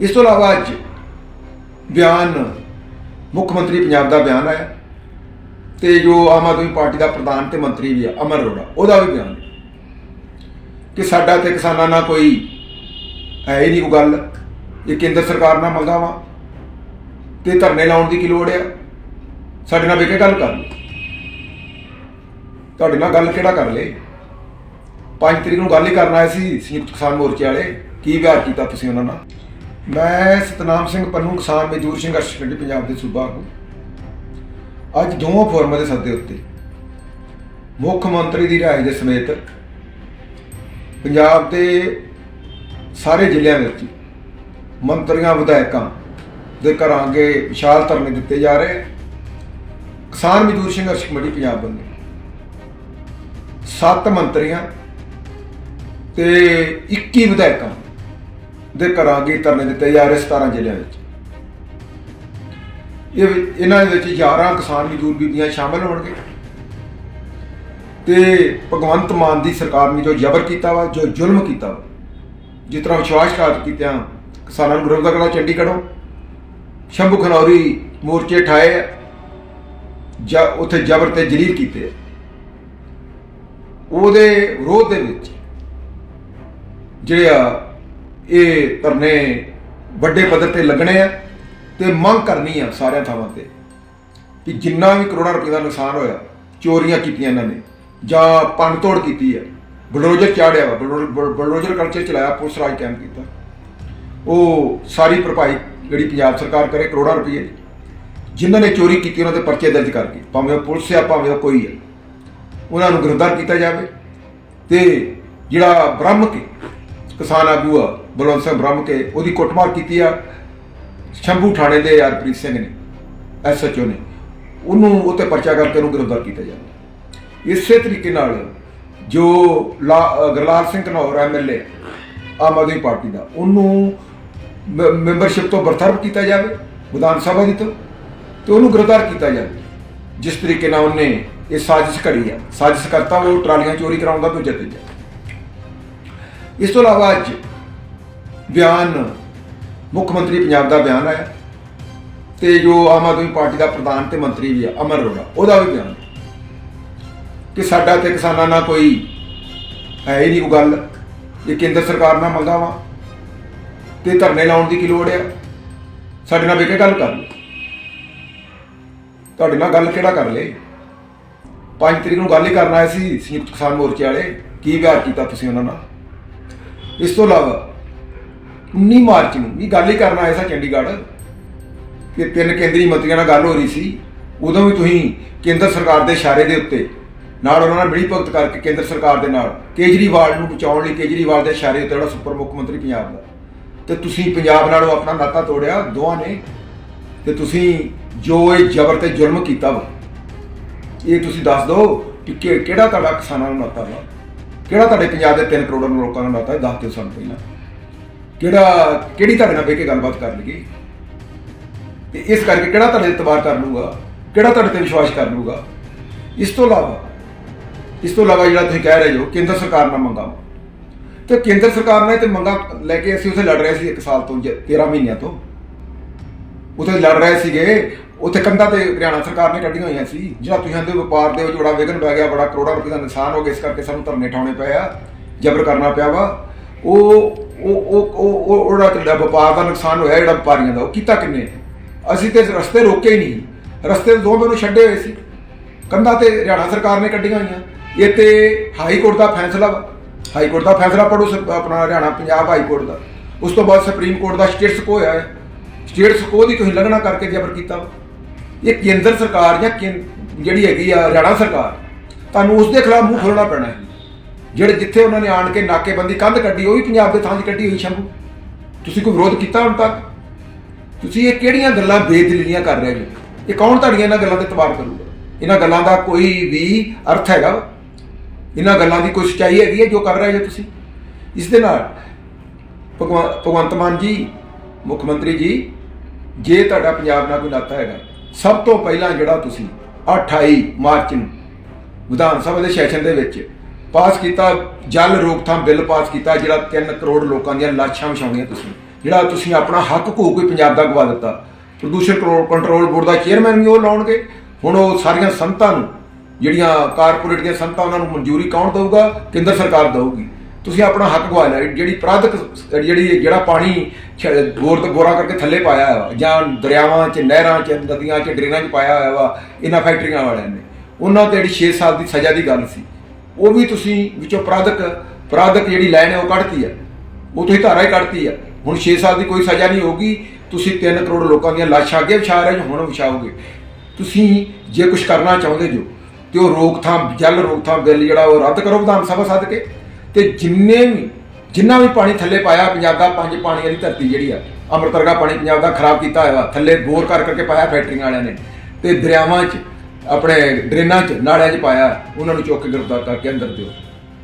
ਇਸ ਤੋਂ ਇਲਾਵਾ ਅੱਜ ਬਿਆਨ, ਮੁੱਖ ਮੰਤਰੀ ਪੰਜਾਬ ਦਾ ਬਿਆਨ ਆਇਆ ਤੇ ਜੋ ਆਮ ਆਦਮੀ ਪਾਰਟੀ ਦਾ ਪ੍ਰਧਾਨ ਤੇ ਮੰਤਰੀ ਵੀ ਆ, ਅਮਰ ਅਰੋੜਾ, ਉਹਦਾ ਵੀ ਬਿਆਨ ਕਿ ਸਾਡਾ ਤੇ ਕਿਸਾਨਾਂ ਨਾਲ ਕੋਈ ਹੈ ਹੀ ਨਹੀਂ ਕੋਈ ਗੱਲ, ਇਹ ਕੇਂਦਰ ਸਰਕਾਰ ਨਾਲ ਮੰਗਾ ਵਾ ਤੇ ਧਰਨੇ ਲਾਉਣ ਦੀ ਕੀ ਲੋੜ ਆ? ਸਾਡੇ ਨਾਲ ਬਹਿ ਗੱਲ ਕਰ ਲਓ। ਤੁਹਾਡੇ ਨਾਲ ਗੱਲ ਕਿਹੜਾ ਕਰ ਲੇ 5 ਤਰੀਕ ਨੂੰ ਗੱਲ ਹੀ ਕਰਨ ਆਏ ਸੀ ਸੰਯੁਕਤ ਕਿਸਾਨ ਮੋਰਚੇ ਵਾਲੇ, ਕੀ ਵਿਹਾਰ ਕੀਤਾ ਤੁਸੀਂ ਉਹਨਾਂ ਨਾਲ? ਮੈਂ ਸਤਨਾਮ ਸਿੰਘ ਪੰਨੂ ਕਿਸਾਨ ਮਜ਼ਦੂਰ ਸੰਘਰਸ਼ ਕਮੇਟੀ ਪੰਜਾਬ ਦੇ ਸੂਬਾ ਆਗੂ ਅੱਜ ਦੋਵਾਂ ਫੋਰਮਾਂ ਦੇ ਸੱਦੇ ਉੱਤੇ ਮੁੱਖ ਮੰਤਰੀ ਦੀ ਰਾਏ ਦੇ ਸਮੇਤ ਪੰਜਾਬ ਦੇ ਸਾਰੇ ਜ਼ਿਲ੍ਹਿਆਂ ਵਿੱਚ ਮੰਤਰੀਆਂ, ਵਿਧਾਇਕਾਂ ਦੇ ਘਰਾਂ ਅੱਗੇ ਵਿਸ਼ਾਲ ਧਰਨੇ ਦਿੱਤੇ ਜਾ ਰਹੇ। ਕਿਸਾਨ ਮਜ਼ਦੂਰ ਸੰਘਰਸ਼ ਕਮੇਟੀ ਪੰਜਾਬ ਵੱਲੋਂ ਸੱਤ ਮੰਤਰੀਆਂ ਤੇ 21 ਵਿਧਾਇਕਾਂ ਦੇ ਘਰਾਂ ਅੱਗੇ ਧਰਨੇ ਦਿੱਤੇ ਜਾ ਰਹੇ 17 ਜ਼ਿਲ੍ਹਿਆਂ ਵਿੱਚ ਇਹ ਇਹਨਾਂ ਦੇ ਵਿੱਚ 11 ਕਿਸਾਨ ਮਜ਼ਦੂਰ ਬੀਬੀਆਂ ਸ਼ਾਮਲ ਹੋਣਗੇ ਤੇ ਭਗਵੰਤ ਮਾਨ ਦੀ ਸਰਕਾਰ ਨੇ ਜੋ ਜ਼ਬਰ ਕੀਤਾ ਵਾ ਜੋ ਜ਼ੁਲਮ ਕੀਤਾ ਵਾ ਜਿਸ ਤਰ੍ਹਾਂ ਵਿਸ਼ਵਾਸਘਾਤ ਕੀਤਿਆਂ ਕਿਸਾਨਾਂ ਨੂੰ ਵਿਰੋਧ ਕਰਨਾ ਚੰਡੀਗੜ੍ਹੋਂ ਸ਼ੰਭੂ ਖਨੌਰੀ ਮੋਰਚੇ ਠਾਏ ਆ, ਜਾਂ ਉੱਥੇ ਜ਼ਬਰ ਤੇ ਜਲੀਲ ਕੀਤੇ ਆ। ਉਹਦੇ ਵਿਰੋਧ ਦੇ ਵਿੱਚ ਜਿਹੜੇ ਆ ਇਹ ਧਰਨੇ ਵੱਡੇ ਪੱਧਰ ਤੇ ਲੱਗਣੇ ਆ ਤੇ ਮੰਗ ਕਰਨੀ ਆ ਸਾਰਿਆਂ ਥਾਵਾਂ ਤੇ ਕਿ ਜਿੰਨਾ ਵੀ ਕਰੋੜਾਂ ਰੁਪਏ ਦਾ ਨੁਕਸਾਨ ਹੋਇਆ, ਚੋਰੀਆਂ ਕੀਤੀਆਂ ਇਹਨਾਂ ਨੇ, ਜਾਂ ਪੰਨਤੋੜ ਕੀਤੀ ਹੈ ਬਲਡੋਜ਼ਰ ਚਾੜਿਆ ਵਾ, ਬਲਡੋ- ਬਲਡੋਜ਼ਰ ਕਲਚਰ ਚਲਾਇਆ, ਪੁਲਿਸ ਰਾਜ ਕੈਂਪ ਕੀਤਾ। ਉਹ ਸਾਰੀ ਭਰਪਾਈ ਜਿਹੜੀ ਪੰਜਾਬ ਸਰਕਾਰ ਕਰੇ ਕਰੋੜਾਂ ਰੁਪਏ ਦੀ ਜਿਨ੍ਹਾਂ ਨੇ ਚੋਰੀ ਕੀਤੀ, ਉਹਨਾਂ ਦੇ ਪਰਚੇ ਦਰਜ ਕਰਕੇ ਭਾਵੇਂ ਉਹ ਪੁਲਿਸ ਆ, ਭਾਵੇਂ ਉਹ ਕੋਈ ਆ। ਉਹਨਾਂ ਨੂੰ ਗ੍ਰਿਫਤਾਰ ਕੀਤਾ ਜਾਵੇ ਤੇ ਜਿਹੜਾ ਬ੍ਰਹਮ ਕੇ ਕਿਸਾਨ ਆਗੂ ਆ ਬਲਵੰਤ ਸਿੰਘ ਬ੍ਰਹਮ ਕੇ ਉਹਦੀ ਕੁੱਟਮਾਰ ਕੀਤੀ ਆ। ਸ਼ੰਭੂ ਥਾਣੇ ਦੇ ਹਰਪ੍ਰੀਤ ਸਿੰਘ ਨੇ ਐਸਐਚਓ ਨੇ। ਉਹਨੂੰ ਉਹ 'ਤੇ ਪਰਚਾ ਕਰਕੇ ਉਹਨੂੰ ਗ੍ਰਿਫਤਾਰ ਕੀਤਾ ਜਾਂਦਾ ਇਸੇ ਤਰੀਕੇ ਨਾਲ ਜੋ ਲਾ- ਗੁਰਲਾਲ ਸਿੰਘ ਘਨੌਰ ਐਮਐਲਏ ਆਮ ਆਦਮੀ ਪਾਰਟੀ ਦਾ, ਉਹਨੂੰ ਮ- ਮੈਂਬਰਸ਼ਿਪ ਤੋਂ ਬਰਤਰਫ ਕੀਤਾ ਜਾਵੇ, ਵਿਧਾਨ ਸਭਾ ਦੀ ਤੋਂ, ਤੇ ਉਹਨੂੰ ਗ੍ਰਿਫਤਾਰ ਕੀਤਾ ਜਾਵੇ। ਜਿਸ ਤਰੀਕੇ ਨਾਲ ਉਹਨੇ ਇਹ ਸਾਜ਼ਿਸ਼ ਘੜੀ ਆ। ਸਾਜ਼ਿਸ਼ ਕਰਤਾ ਉਹ ਟਰਾਲੀਆਂ ਚੋਰੀ ਕਰਾਉਂਦਾ ਭੇਜਿਆ ਤੀਜੇ ਇਸ ਤੋਂ ਇਲਾਵਾ ਅੱਜ ਬਿਆਨ, ਮੁੱਖ ਮੰਤਰੀ ਪੰਜਾਬ ਦਾ ਬਿਆਨ ਆਇਆ ਤੇ ਜੋ ਆਮ ਆਦਮੀ ਪਾਰਟੀ ਦਾ ਪ੍ਰਧਾਨ ਤੇ ਮੰਤਰੀ ਵੀ ਆ, ਅਮਰ ਅਰੋੜਾ, ਉਹਦਾ ਵੀ ਬਿਆਨ ਕਿ ਸਾਡਾ ਤੇ ਕਿਸਾਨਾਂ ਨਾਲ ਕੋਈ ਹੈ ਹੀ ਨਹੀਂ ਕੋਈ ਗੱਲ ਇਹ ਕੇਂਦਰ ਸਰਕਾਰ ਨਾਲ ਮੰਗਾ ਵਾ ਤੇ ਧਰਨੇ ਲਾਉਣ ਦੀ ਕੀ ਲੋੜ ਆ? ਸਾਡੇ ਨਾਲ ਬਹਿ ਗੱਲ ਕਰ ਲਓ। ਤੁਹਾਡੇ ਨਾਲ ਗੱਲ ਕਿਹੜਾ ਕਰ ਲੇ 5 ਤਰੀਕ ਨੂੰ ਗੱਲ ਹੀ ਕਰਨ ਆਏ ਸੀ ਸੰਯੁਕਤ ਕਿਸਾਨ ਮੋਰਚੇ ਵਾਲੇ, ਕੀ ਵਿਹਾਰ ਕੀਤਾ ਤੁਸੀਂ ਉਹਨਾਂ ਨਾਲ? ਇਸ ਤੋਂ ਇਲਾਵਾ 19 ਮਾਰਚ ਨੂੰ ਵੀ ਗੱਲ ਹੀ ਕਰਨ ਆਇਆ ਸਾਂ ਚੰਡੀਗੜ੍ਹ, ਕਿ ਤਿੰਨ ਕੇਂਦਰੀ ਮੰਤਰੀਆਂ ਨਾਲ ਗੱਲ ਹੋ ਰਹੀ ਸੀ, ਉਦੋਂ ਵੀ ਤੁਸੀਂ ਕੇਂਦਰ ਸਰਕਾਰ ਦੇ ਇਸ਼ਾਰੇ ਦੇ ਉੱਤੇ ਨਾਲ ਉਹਨਾਂ ਨਾਲ ਮਿਲੀ ਭਗਤ ਕਰਕੇ ਕੇਂਦਰ ਸਰਕਾਰ ਦੇ ਨਾਲ ਕੇਜਰੀਵਾਲ ਨੂੰ ਬਚਾਉਣ ਲਈ ਕੇਜਰੀਵਾਲ ਦੇ ਇਸ਼ਾਰੇ ਉੱਤੇ ਜਿਹੜਾ ਸੁਪਰ ਮੁੱਖ ਮੰਤਰੀ ਪੰਜਾਬ ਦਾ। ਤੇ ਤੁਸੀਂ ਪੰਜਾਬ ਨਾਲੋਂ ਆਪਣਾ ਨਾਤਾ ਤੋੜਿਆ, ਦੋਵਾਂ ਨੇ, ਤੇ ਤੁਸੀਂ ਜੋ ਇਹ ਜ਼ਬਰ ਤੇ ਜ਼ੁਲਮ ਕੀਤਾ ਵਾ, ਇਹ ਤੁਸੀਂ ਦੱਸ ਦਿਓ ਕਿ ਕਿ- ਕਿਹੜਾ ਤੁਹਾਡਾ ਕਿਸਾਨਾਂ ਨੂੰ ਨਾਤਾ ਵਾ? ਕਿਹੜਾ ਤੁਹਾਡੇ ਪੰਜਾਬ ਦੇ 3 ਕਰੋੜ ਲੋਕਾਂ ਨੂੰ ਨਾਤਾ ਹੈ? ਦੱਸ ਦਿਓ ਸਾਨੂੰ ਪਹਿਲਾਂ। ਕਿਹੜਾ, ਕਿਹੜੀ ਤੁਹਾਡੇ ਨਾਲ ਬਹਿ ਕੇ ਗੱਲਬਾਤ ਕਰ ਲਈਏ? ਤੇ ਇਸ ਕਰਕੇ ਕਿਹੜਾ ਤੁਹਾਡੇ ਇਤਬਾਰ ਕਰ ਲੂਗਾ ਕਿਹੜਾ ਤੁਹਾਡੇ ਤੇ ਵਿਸ਼ਵਾਸ ਕਰ ਲੂਗਾ ਇਸ ਤੋਂ ਇਲਾਵਾ, ਇਸ ਤੋਂ ਇਲਾਵਾ ਜਿਹੜਾ ਤੁਸੀਂ ਕਹਿ ਰਹੇ ਹੋ, ਕੇਂਦਰ ਸਰਕਾਰ ਨਾਲ ਮੰਗਾ। ਤੇ ਕੇਂਦਰ ਸਰਕਾਰ ਨੇ ਤੇ ਮੰਗਾ ਲੈ ਕੇ ਅਸੀਂ ਉੱਥੇ ਲੜ ਰਹੇ ਸੀ 1 ਸਾਲ ਤੋਂ, ਜ- 13 ਮਹੀਨਿਆਂ ਤੋਂ। ਉੱਥੇ ਲੜ ਰਹੇ ਸੀਗੇ। ਉੱਥੇ ਕੰਧਾਂ ਤੇ ਹਰਿਆਣਾ ਸਰਕਾਰ ਨੇ ਕੱਢੀਆਂ ਹੋਈਆਂ ਸੀ। ਜਿਹੜਾ ਤੁਸੀਂ ਕਹਿੰਦੇ ਹੋ, ਵਪਾਰ ਦੇ ਵਿੱਚ ਬੜਾ ਵਿਘਨ ਪੈ ਗਿਆ, ਬੜਾ ਕਰੋੜਾਂ ਰੁਪਏ ਦਾ ਨੁਕਸਾਨ ਹੋ ਗਿਆ, ਇਸ ਕਰਕੇ ਸਾਨੂੰ ਧਰਨੇ ਠਾਉਣੇ ਪਏ ਆ, ਜ਼ਬਰ ਕਰਨਾ ਪਿਆ ਵਾ। ਉਹ ਉਹ ਉਹ ਉਹ ਉਹਦਾ ਜਿਹੜਾ ਵਪਾਰ ਦਾ ਨੁਕਸਾਨ ਹੋਇਆ, ਜਿਹੜਾ ਵਪਾਰੀਆਂ ਦਾ, ਉਹ ਕੀਤਾ ਕਿੰਨੇ? ਅਸੀਂ ਤੇ ਰਸਤੇ ਰੋਕੇ ਹੀ ਨਹੀਂ। ਰਸਤੇ ਦੋ ਮੈਨੂੰ ਛੱਡੇ ਹੋਏ ਸੀ। ਕੰਧਾਂ ਤੇ ਹਰਿਆਣਾ ਸਰਕਾਰ ਨੇ ਕੱਢੀਆਂ ਹੋਈਆਂ। ਇਹ ਤੇ ਹਾਈ ਕੋਰਟ ਦਾ ਫੈਸਲਾ ਵਾ। ਹਾਈ ਕੋਰਟ ਦਾ ਫੈਸਲਾ ਪੜੋ ਆਪਣਾ ਹਰਿਆਣਾ ਪੰਜਾਬ ਹਾਈ ਕੋਰਟ ਦਾ। ਉਸ ਤੋਂ ਬਾਅਦ ਸੁਪਰੀਮ ਕੋਰਟ ਦਾ ਸਟੇਟਸ ਕੋ ਹੋਇਆ ਹੈ। ਸਟੇਟਸ ਕੋ ਦੀ ਤੁਸੀਂ ਲੰਘਣਾ ਕਰਕੇ ਜ਼ਬਰ ਕੀਤਾ। ਵਾ। ਇਹ ਕੇਂਦਰ ਸਰਕਾਰ ਜਾਂ ਕੇਂ- ਜਿਹੜੀ ਹੈਗੀ ਆ ਹਰਿਆਣਾ ਸਰਕਾਰ, ਤੁਹਾਨੂੰ ਉਸ ਦੇ ਖਿਲਾਫ ਮੂੰਹ ਖੋਲਣਾ ਪੈਣਾ ਹੈ। ਜਿਹੜੇ ਜਿੱਥੇ ਉਹਨਾਂ ਨੇ ਆਣ ਕੇ ਨਾਕੇਬੰਦੀ ਕੰਧ ਕੱਢੀ, ਉਹ ਵੀ ਪੰਜਾਬ ਦੇ ਥਾਂ 'ਚ ਕੱਢੀ ਹੋਈ ਸ਼ੰਭੂ। ਤੁਸੀਂ ਕੋਈ ਵਿਰੋਧ ਕੀਤਾ ਹੁਣ ਤੱਕ? ਤੁਸੀਂ ਇਹ ਕਿਹੜੀਆਂ ਗੱਲਾਂ ਬੇਦਲੀਆਂ ਕਰ ਰਹੇ ਹੋ? ਇਹ ਕੌਣ ਤੁਹਾਡੀਆਂ ਇਹਨਾਂ ਗੱਲਾਂ ਤੇ ਇਤਬਾਰ ਕਰੂਗਾ? ਇਹਨਾਂ ਗੱਲਾਂ ਦਾ ਕੋਈ ਵੀ ਅਰਥ ਹੈਗਾ ਵਾ? ਇਹਨਾਂ ਗੱਲਾਂ ਦੀ ਕੋਈ ਸੱਚਾਈ ਹੈਗੀ ਹੈ ਜੋ ਕਰ ਰਹੇ ਹੋ ਤੁਸੀਂ? ਇਸ ਦੇ ਨਾਲ ਭਗਵੰ- ਭਗਵੰਤ ਮਾਨ ਜੀ, ਮੁੱਖ ਮੰਤਰੀ ਜੀ, ਜੇ ਤੁਹਾਡਾ ਪੰਜਾਬ ਨਾਲ ਕੋਈ ਨਾਤਾ ਹੈਗਾ, ਸਭ ਤੋਂ ਪਹਿਲਾਂ ਜਿਹੜਾ ਤੁਸੀਂ 28 ਮਾਰਚ ਨੂੰ ਵਿਧਾਨ ਸਭਾ ਦੇ ਸੈਸ਼ਨ ਦੇ ਵਿੱਚ ਪਾਸ ਕੀਤਾ ਜਲ ਰੋਕਥਾਮ ਬਿੱਲ ਪਾਸ ਕੀਤਾ ਜਿਹੜਾ 3 ਕਰੋੜ ਲੋਕਾਂ ਦੀਆਂ ਲਾਸ਼ਾਂ ਵਿਛਾਉਣੀਆਂ ਤੁਸੀਂ। ਜਿਹੜਾ ਤੁਸੀਂ ਆਪਣਾ ਹੱਕ ਘੋ ਕੋਈ ਪੰਜਾਬ ਦਾ ਗਵਾ ਦਿੱਤਾ। ਪ੍ਰਦੂਸ਼ਣ ਕੰਟਰੋਲ- ਕੰਟਰੋਲ ਬੋਰਡ ਦਾ ਚੇਅਰਮੈਨ ਵੀ ਉਹ ਲਾਉਣਗੇ। ਹੁਣ ਉਹ ਸਾਰੀਆਂ ਸੰਤਾਂ ਨੂੰ ਜਿਹੜੀਆਂ ਕਾਰਪੋਰੇਟ ਦੀਆਂ ਸੰਤਾਂ ਉਹਨਾਂ ਨੂੰ ਮਨਜ਼ੂਰੀ ਕੌਣ ਦੇਊਗਾ? ਕੇਂਦਰ ਸਰਕਾਰ ਦਊਗੀ। ਤੁਸੀਂ ਆਪਣਾ ਹੱਕ ਗਵਾ ਲਿਆ। ਜਿਹੜੀ ਪ੍ਰਾਦਕ ਜਿਹੜੀ ਜਿਹੜਾ ਪਾਣੀ ਛ- ਬੋਰ ਤੋਂ ਬੋਰਾ ਕਰਕੇ ਥੱਲੇ ਪਾਇਆ ਹੋਇਆ ਵਾ, ਜਾਂ ਦਰਿਆਵਾਂ 'ਚ ਨਹਿਰਾਂ 'ਚ ਨਦੀਆਂ 'ਚ ਡਰੇਨਾਂ 'ਚ ਪਾਇਆ ਹੋਇਆ ਵਾ ਇਹਨਾਂ ਫੈਕਟਰੀਆਂ ਵਾਲਿਆਂ ਨੇ। ਉਹਨਾਂ ਤੇ ਜਿਹੜੀ 6 ਸਾਲ ਦੀ ਸਜ਼ਾ ਦੀ ਗੱਲ ਸੀ। ਉਹ ਵੀ ਤੁਸੀਂ ਵਿੱਚੋਂ ਪ੍ਰਾਦਕ ਪ੍ਰਾਦਕ ਜਿਹੜੀ ਲਾਈਨ ਹੈ ਉਹ ਕੱਢਤੀ ਆ ਉਹ ਤੁਸੀਂ ਧਾਰਾ ਹੀ ਕੱਢਤੀ ਆ ਹੁਣ 6 ਸਾਲ ਦੀ ਕੋਈ ਸਜ਼ਾ ਨਹੀਂ ਹੋਗੀ ਤੁਸੀਂ 3 ਕਰੋੜ ਲੋਕਾਂ ਦੀਆਂ ਲਾਸ਼ਾਂ ਅੱਗੇ ਵਿਛਾ ਰਹੇ ਹੋ, ਹੁਣ ਵਿਛਾਓਗੇ। ਤੁਸੀਂ ਜੇ ਕੁਝ ਕਰਨਾ ਚਾਹੁੰਦੇ ਜੋ, ਤੇ ਉਹ ਰੋਕਥਾਮ, ਜਲ ਰੋਕਥਾਮ ਬਿੱਲ ਜਿਹੜਾ ਉਹ ਰੱਦ ਕਰੋ ਵਿਧਾਨ ਸਭਾ ਸੱਦ ਕੇ ਤੇ ਜਿੰਨੇ ਵੀ, ਜਿੰਨਾ ਵੀ ਪਾਣੀ ਥੱਲੇ ਪਾਇਆ, ਪੰਜਾਬ ਦਾ ਪੰਜ ਪਾਣੀ ਵਾਲੀ ਧਰਤੀ ਜਿਹੜੀ ਆ ਅੰਮ੍ਰਿਤਸਰ ਦਾ ਪਾਣੀ ਪੰਜਾਬ ਦਾ ਖਰਾਬ ਕੀਤਾ ਹੋਇਆ, ਥੱਲੇ ਬੋਰ ਕਰ ਕਰਕੇ ਪਾਇਆ ਫੈਕਟਰੀਆਂ ਵਾਲਿਆਂ ਨੇ। ਤੇ ਦਰਿਆਵਾਂ 'ਚ ਆਪਣੇ ਡਰੇਨਾਂ 'ਚ ਨਾਲਿਆਂ 'ਚ ਪਾਇਆ, ਉਹਨਾਂ ਨੂੰ ਚੁੱਕ ਕੇ ਗ੍ਰਿਫਤਾਰ ਕਰਕੇ ਅੰਦਰ ਦਿਓ।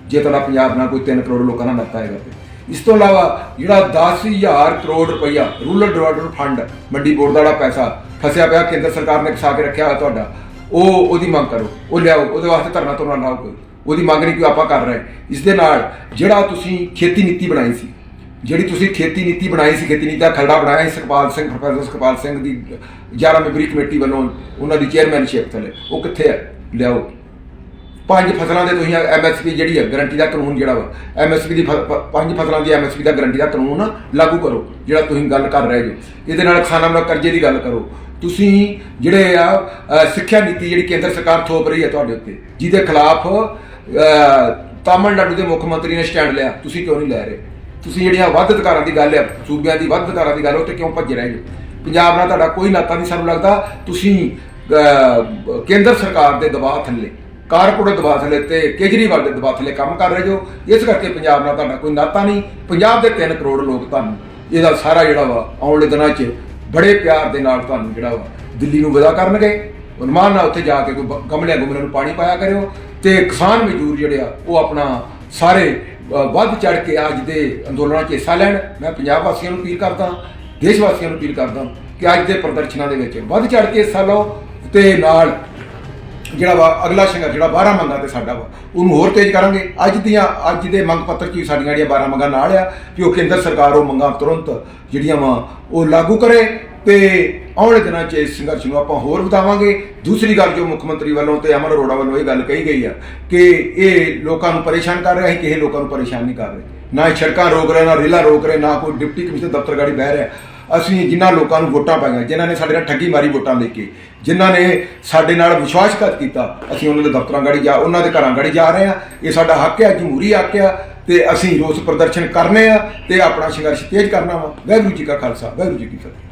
ਜੇ ਤੁਹਾਡਾ ਪੰਜਾਬ ਨਾਲ ਕੋਈ 3 ਕਰੋੜ ਲੋਕਾਂ ਨਾਲ ਨਾਤਾ ਹੈਗਾ ਤੇ। ਇਸ ਤੋਂ ਇਲਾਵਾ ਜਿਹੜਾ 10000 ਕਰੋੜ ਰੁਪਈਆ rural development fund, Mandi board ਦਾ ਜਿਹੜਾ ਪੈਸਾ ਫਸਿਆ ਪਿਆ, ਕੇਂਦਰ ਸਰਕਾਰ ਨੇ ਖਸਾ ਕੇ ਰੱਖਿਆ ਹੋਇਆ ਤੁਹਾਡਾ, ਉਹ ਉਹਦੀ ਮੰਗ ਕਰੋ। ਉਹ ਲਿਆਓ, ਉਹਦੇ ਵਾਸਤੇ ਧਰਨਾ ਤੁਰਨਾ ਲਾਓ ਕੋਈ। ਉਹਦੀ ਮੰਗ ਨਹੀਂ ਕਿ ਆਪਾਂ ਕਰ ਰਹੇ। ਇਸ ਦੇ ਨਾਲ ਜਿਹੜਾ ਤੁਸੀਂ ਖੇਤੀ ਨੀਤੀ ਬਣਾਈ ਸੀ ਜਿਹੜੀ ਤੁਸੀਂ ਖੇਤੀ ਨੀਤੀ ਬਣਾਈ ਸੀ, ਖੇਤੀ ਨੀਤੀ ਦਾ ਖਰੜਾ ਬਣਾਇਆ ਸੀ, ਸੁਖਪਾਲ ਸਿੰਘ, ਪ੍ਰੋਫੈਸਰ ਸੁਖਪਾਲ ਸਿੰਘ ਦੀ 11 ਮੈਂਬਰੀ ਕਮੇਟੀ ਵੱਲੋਂ ਉਹਨਾਂ ਦੀ ਚੇਅਰਮੈਨਸ਼ਿਪ ਥੱਲੇ। ਉਹ ਕਿੱਥੇ ਹੈ ਲਿਆਓ। ਪੰਜ ਫਸਲਾਂ ਦੇ ਤੁਸੀਂ ਐਮਐਸਪੀ ਜਿਹੜੀ ਹੈ ਗਾਰੰਟੀ ਦਾ ਕਾਨੂੰਨ ਜਿਹੜਾ ਵਾ ਐਮਐਸਪੀ ਦੀ ਫ- ਪੰਜ ਫਸਲਾਂ ਦੀ ਐਮਐਸਪੀ ਦਾ ਗਾਰੰਟੀ ਦਾ ਕਾਨੂੰਨ ਲਾਗੂ ਕਰੋ, ਜਿਹੜਾ ਤੁਸੀਂ ਗੱਲ ਕਰ ਰਹੇ ਜੋ ਇਹਦੇ ਨਾਲ ਕਿਸਾਨਾਂ ਨਾਲ ਕਰਜ਼ੇ ਦੀ ਗੱਲ ਕਰੋ। ਤੁਸੀਂ ਜਿਹੜੇ ਆ ਸਿੱਖਿਆ ਨੀਤੀ ਜਿਹੜੀ ਕੇਂਦਰ ਸਰਕਾਰ ਥੋਪ ਰਹੀ ਹੈ ਤੁਹਾਡੇ ਉੱਤੇ, ਜਿਹਦੇ ਖਿਲਾਫ ਤਾਮਿਲਨਾਡੂ ਦੇ ਮੁੱਖ ਮੰਤਰੀ ਨੇ ਸਟੈਂਡ ਲਿਆ, ਤੁਸੀਂ ਕਿਉਂ ਨਹੀਂ ਲੈ ਰਹੇ? ਤੁਸੀਂ ਜਿਹੜੀਆਂ ਵੱਧ ਅਧਿਕਾਰਾਂ ਦੀ ਗੱਲ ਹੈ, ਸੂਬਿਆਂ ਦੀ ਵੱਧ ਅਧਿਕਾਰਾਂ ਦੀ ਗੱਲ ਉਹ ਕਿਉਂ ਭੱਜੇ ਰਹੇ ਜੋ ਪੰਜਾਬ ਨਾਲ ਤੁਹਾਡਾ ਕੋਈ ਨਾਤਾ ਨਹੀਂ ਸਾਨੂੰ ਲੱਗਦਾ। ਤੁਸੀਂ ਕੇਂਦਰ ਸਰਕਾਰ ਦੇ ਦਬਾਅ ਥੱਲੇ, ਕਾਰਪੋਰੇਟ ਦਬਾਅ ਥੱਲੇ ਤੇ ਕੇਜਰੀਵਾਲ ਦੇ ਦਬਾਅ ਥੱਲੇ ਕੰਮ ਕਰ ਰਹੇ ਜੋ ਇਸ ਕਰਕੇ ਪੰਜਾਬ ਨਾਲ ਤੁਹਾਡਾ ਕੋਈ ਨਾਤਾ ਨਹੀਂ। ਪੰਜਾਬ ਦੇ 3 ਕਰੋੜ ਲੋਕ ਤੁਹਾਨੂੰ ਇਹਦਾ ਸਾਰਾ ਜਿਹੜਾ ਵਾ, ਆਉਣ ਵਾਲੇ ਦਿਨਾਂ 'ਚ ਬੜੇ ਪਿਆਰ ਦੇ ਨਾਲ ਤੁਹਾਨੂੰ ਜਿਹੜਾ ਵਾ, ਦਿੱਲੀ ਨੂੰ ਵਿਦਾ ਕਰਨਗੇ। ਉਨਮਾਨ ਨਾਲ ਉੱਥੇ ਜਾ ਕੇ ਕੋਈ ਗਮਲਿਆਂ ਗੁਮਲਿਆਂ ਨੂੰ ਪਾਣੀ ਪਾਇਆ ਕਰਿਓ ਤੇ ਕਿਸਾਨ ਮਜ਼ਦੂਰ ਜਿਹੜੇ ਆ, ਉਹ ਆਪਣਾ ਸਾਰੇ ਵੱਧ ਚੜ ਕੇ ਅੱਜ ਦੇ ਅੰਦੋਲਨਾਂ 'ਚ ਹਿੱਸਾ ਲੈਣ। ਮੈਂ ਪੰਜਾਬ ਵਾਸੀਆਂ ਨੂੰ ਅਪੀਲ ਕਰਦਾ, ਦੇਸ਼ ਵਾਸੀਆਂ ਨੂੰ ਅਪੀਲ ਕਰਦਾ ਕਿ ਅੱਜ ਦੇ ਪ੍ਰਦਰਸ਼ਨਾਂ ਦੇ ਵਿੱਚ ਵੱਧ ਚੜ ਕੇ ਹਿੱਸਾ ਲਓ ਤੇ ਨਾਲ ਜਿਹੜਾ ਵਾ ਅਗਲਾ ਸੰਘਰਸ਼ ਜਿਹੜਾ 12 ਮੰਗਾਂ ਤੇ ਸਾਡਾ ਵਾ, ਉਹਨੂੰ ਹੋਰ ਤੇਜ਼ ਕਰਾਂਗੇ। ਅੱਜ ਦੀਆਂ, ਅੱਜ ਦੇ ਮੰਗ ਪੱਤਰ 'ਚ ਵੀ ਸਾਡੀਆਂ ਜਿਹੜੀਆਂ 12 ਮੰਗਾਂ ਨਾਲ ਆ ਕਿ ਉਹ ਕੇਂਦਰ ਸਰਕਾਰ ਉਹ ਮੰਗਾਂ ਤੁਰੰਤ ਜਿਹੜੀਆਂ ਵਾ ਉਹ ਲਾਗੂ ਕਰੇ ਤੇ ਆਉਣ ਵਾਲੇ ਦਿਨਾਂ 'ਚ ਇਸ ਸੰਘਰਸ਼ ਨੂੰ ਆਪਾਂ ਹੋਰ ਵਧਾਵਾਂਗੇ। ਦੂਸਰੀ ਗੱਲ ਜੋ ਮੁੱਖ ਮੰਤਰੀ ਵੱਲੋਂ ਤੇ ਅਮਰ ਅਰੋੜਾ ਵੱਲੋਂ ਇਹ ਗੱਲ ਕਹੀ ਗਈ ਆ ਕਿ ਇਹ ਲੋਕਾਂ ਨੂੰ ਪਰੇਸ਼ਾਨ ਕਰ ਰਿਹਾ ਹੈ ਕਿਸੇ ਲੋਕਾਂ ਨੂੰ ਪਰੇਸ਼ਾਨ ਨਹੀਂ ਕਰ ਰਹੇ। ਨਾ ਇਹ ਸੜਕਾਂ ਰੋਕ ਰਿਹਾ, ਨਾ ਰੇਲਾਂ ਰੋਕ ਰਹੇ, ਨਾ ਕੋਈ ਡਿਪਟੀ ਕਮਿਸ਼ਨਰ ਦਫ਼ਤਰ ਗਾੜੀ ਬਹਿ ਰਿਹਾ। ਅਸੀਂ ਜਿਨ੍ਹਾਂ ਲੋਕਾਂ ਨੂੰ ਵੋਟਾਂ ਪਾਈਆਂ, ਜਿਨ੍ਹਾਂ ਨੇ ਸਾਡੇ ਨਾਲ ਠੱਗੀ ਮਾਰੀ ਵੋਟਾਂ ਲੈ ਕੇ, ਜਿਨ੍ਹਾਂ ਨੇ ਸਾਡੇ ਨਾਲ ਵਿਸ਼ਵਾਸਘਾਤ ਕੀਤਾ, ਅਸੀਂ ਉਹਨਾਂ ਦੇ ਦਫ਼ਤਰਾਂ ਗਾੜੀ ਜਾ, ਉਹਨਾਂ ਦੇ ਘਰਾਂ ਗਾੜੀ ਜਾ ਰਹੇ ਆ ਇਹ ਸਾਡਾ ਹੱਕ ਹੈ, ਜਮਹੂਰੀ ਹੱਕ ਆ ਤੇ ਅਸੀਂ ਰੋਸ ਪ੍ਰਦਰਸ਼ਨ ਕਰਨੇ ਆ ਤੇ ਆਪਣਾ ਸੰਘਰਸ਼ ਤੇਜ਼ ਕਰਨਾ ਵਾ। ਵਾਹਿਗੁਰੂ ਜੀ ਕਾ ਖਾਲਸਾ, ਵਾਹਿਗੁਰੂ ਜੀ ਕੀ ਫਤਿਹ।